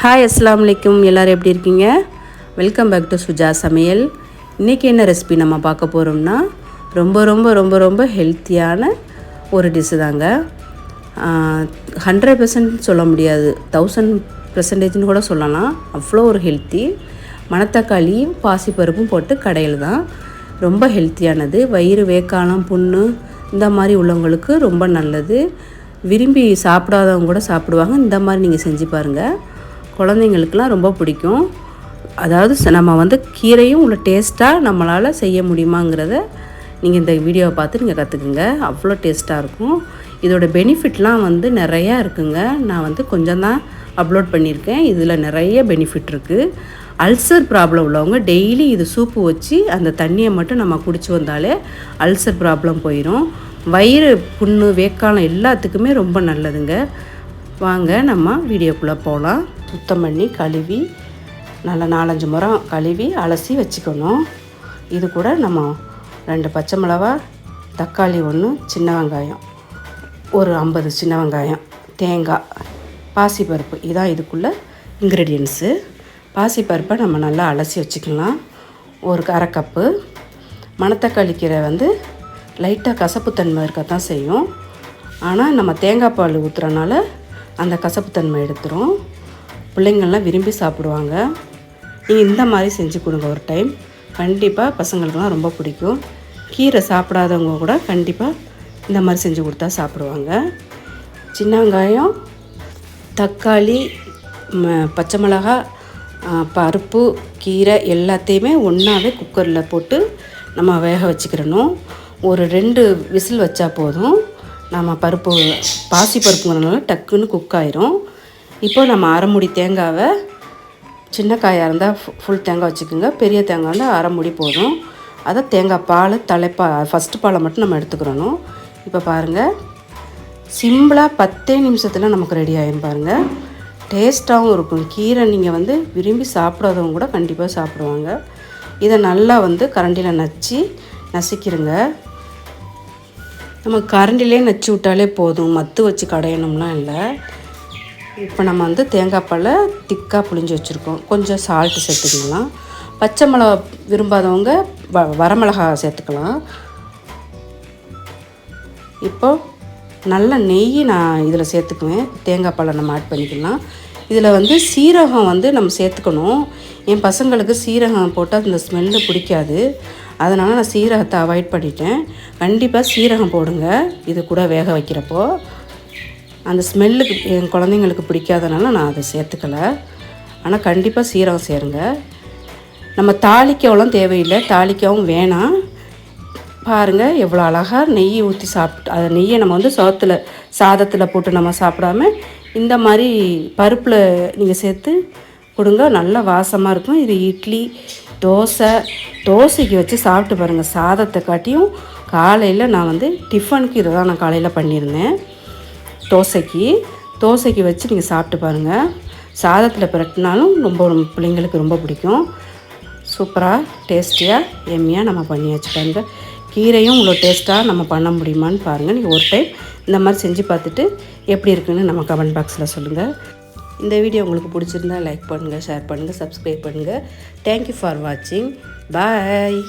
Hi அஸ்லாம் அலைக்கும் எல்லோரும் எப்படி இருக்கீங்க? வெல்கம் பேக் டு சுஜா சமையல் இன்றைக்கி என்ன ரெசிபி நம்ம பார்க்க போகிறோம்னா ரொம்ப ரொம்ப ரொம்ப ரொம்ப ஹெல்த்தியான ஒரு டிஷ்ஷு தாங்க. ஹண்ட்ரட் பர்சன்ட் சொல்ல முடியாது. தௌசண்ட் பர்சன்டேஜ்னு கூட சொல்லலாம். அவ்வளோ ஒரு ஹெல்த்தி மணத்தக்காளியும் பாசிப்பருப்பும் போட்டு கடையில் தான். ரொம்ப ஹெல்த்தியானது வயிறு வேக்காலம் புண்ணு இந்த மாதிரி உள்ளவங்களுக்கு ரொம்ப நல்லது. விரும்பி சாப்பிடாதவங்க கூட சாப்பிடுவாங்க. இந்த மாதிரி நீங்கள் செஞ்சு பாருங்கள் குழந்தைங்களுக்குலாம் ரொம்ப பிடிக்கும். அதாவது நம்ம வந்து கீரையும் உள்ள டேஸ்ட்டாக நம்மளால் செய்ய முடியுமாங்கிறத நீங்கள் இந்த வீடியோவை பார்த்து நீங்கள் கற்றுக்குங்க அவ்வளோ டேஸ்ட்டாக இருக்கும். இதோட பெனிஃபிட்லாம் வந்து நிறையா இருக்குங்க. நான் வந்து கொஞ்சம் தான் அப்லோட் பண்ணியிருக்கேன். இதில் நிறைய பெனிஃபிட் இருக்குது அல்சர் ப்ராப்ளம் உள்ளவங்க டெய்லி இது சூப்பு வச்சு அந்த தண்ணியை மட்டும் நம்ம குடிச்சு வந்தாலே அல்சர் ப்ராப்ளம் போயிடும் வயிறு புண்ணு வேக்காலம் எல்லாத்துக்குமே ரொம்ப நல்லதுங்க. வாங்க நம்ம வீடியோக்குள்ளே போகலாம் சுத்தம் பண்ணி கழுவி நல்லா நாலஞ்சு முறை கழுவி அலசி வச்சுக்கணும். இது கூட நம்ம ரெண்டு பச்சை மிளகா தக்காளி ஒன்று சின்ன வெங்காயம். ஒரு ஐம்பது சின்ன வெங்காயம் தேங்காய் பாசிப்பருப்பு. இதான் இதுக்குள்ளே இன்க்ரீடியன்ஸு பாசிப்பருப்பை நம்ம நல்லா அலசி வச்சுக்கலாம். ஒரு அரை கப்பு. மணத்தக்காளி கீரை வந்து லைட்டாக கசப்புத்தன்மை இருக்கத்தான் செய்யும். ஆனால் நம்ம தேங்காய் பால் ஊற்றுறனால அந்த கசப்புத்தன்மை எடுத்துரும். பிள்ளைங்கள்லாம் விரும்பி சாப்பிடுவாங்க. நீங்கள் இந்த மாதிரி செஞ்சு கொடுங்க ஒரு டைம் கண்டிப்பாக பசங்களுக்குலாம் ரொம்ப பிடிக்கும். கீரை சாப்பிடாதவங்க கூட கண்டிப்பாக இந்த மாதிரி செஞ்சு கொடுத்தா சாப்பிடுவாங்க. சின்ன வெங்காயம் தக்காளி ம- பச்சை மிளகா பருப்பு கீரை எல்லாத்தையுமே ஒன்றாவே குக்கரில் போட்டு நம்ம வேக வச்சுக்கிறணும். ஒரு ரெண்டு விசில் வச்சா போதும். நம்ம பருப்பு பாசி பருப்புங்கிறனால டக்குன்னு குக் ஆயிரும். இப்போ நம்ம அரைமுடி தேங்காவை சின்ன காயாக இருந்தால் ஃபுல் தேங்காய் வச்சுக்கோங்க. பெரிய தேங்காய் இருந்தால் அரைமுடி போதும். அதை தேங்காய் பால் தலைப்பா ஃபஸ்ட்டு பாலை மட்டும் நம்ம எடுத்துக்கிறணும். இப்போ பாருங்கள் சிம்பிளாக பத்தே நிமிஷத்தில் நமக்கு ரெடி ஆகிடும் பாருங்கள் டேஸ்ட்டாகவும் இருக்கும். கீரை நீங்கள் வந்து விரும்பி சாப்பிடாதவங்க கூட கண்டிப்பாக சாப்பிடுவாங்க. இதை நல்லா வந்து கரண்டியில் நச்சு நசுக்கிருங்க. நம்ம கரண்டிலே நச்சு விட்டாலே போதும். மத்து வச்சு கடையணும்லாம் இல்லை. இப்போ நம்ம வந்து தேங்காய் பாலை திக்காக புளிஞ்சு வச்சுருக்கோம். கொஞ்சம் சால்ட்டு சேர்த்துக்கலாம். பச்சை மிளகா விரும்பாதவங்க வ வரமிளகா சேர்த்துக்கலாம். இப்போ நல்ல நெய் நான் இதில் சேர்த்துக்குவேன். தேங்காய் பாலை நம்ம ஆட் பண்ணிக்கலாம். இதில் வந்து சீரகம் வந்து நம்ம சேர்த்துக்கணும். என் பசங்களுக்கு சீரகம் போட்டால் அந்த ஸ்மெல்லு பிடிக்காது. அதனால் நான் சீரகத்தை அவாய்ட் பண்ணிட்டேன். கண்டிப்பாக சீரகம் போடுங்க. இது கூட வேக வைக்கிறப்போ. அந்த ஸ்மெல்லுக்கு என் குழந்தைங்களுக்கு பிடிக்காதனால நான் அதை சேர்த்துக்கல. ஆனால் கண்டிப்பாக சீரகம் சேருங்க. நம்ம தாளிக்கவும் தேவையில்லை. தாளிக்கவும் வேணாம். பாருங்கள் எவ்வளோ அழகாக நெய் ஊற்றி சாப்பிட்டு அதை நெய்யை நம்ம வந்து சோத்தில் சாதத்தில் போட்டு நம்ம சாப்பிடாம இந்த மாதிரி பருப்பில் நீங்கள் சேர்த்து கொடுங்க. நல்ல வாசமாக இருக்கும். இது இட்லி தோசை தோசைக்கு வச்சு சாப்பிட்டு பாருங்கள் சாதத்தை காட்டியும் காலையில் நான் வந்து டிஃபனுக்கு இதை தான் நான் காலையில் பண்ணியிருந்தேன். தோசைக்கு தோசைக்கு வச்சு நீங்கள் சாப்பிட்டு பாருங்கள் சாதத்தில் பிரட்டினாலும் ரொம்ப ரொம்ப பிள்ளைங்களுக்கு ரொம்ப பிடிக்கும். சூப்பராக டேஸ்டியாக எம்மியாக நம்ம பண்ணியாச்சு பாருங்க. கீரையும் இவ்வளோ டேஸ்ட்டாக நம்ம பண்ண முடியுமான்னு பாருங்கள் நீங்கள் ஒரு டைம் இந்த மாதிரி செஞ்சு பார்த்துட்டு எப்படி இருக்குன்னு நம்ம கமெண்ட் பாக்ஸில் சொல்லுங்கள் இந்த வீடியோ உங்களுக்கு பிடிச்சிருந்தா லைக் பண்ணுங்கள் ஷேர் பண்ணுங்கள் சப்ஸ்கிரைப் பண்ணுங்கள் தேங்க்யூ ஃபார் வாட்சிங் பாய்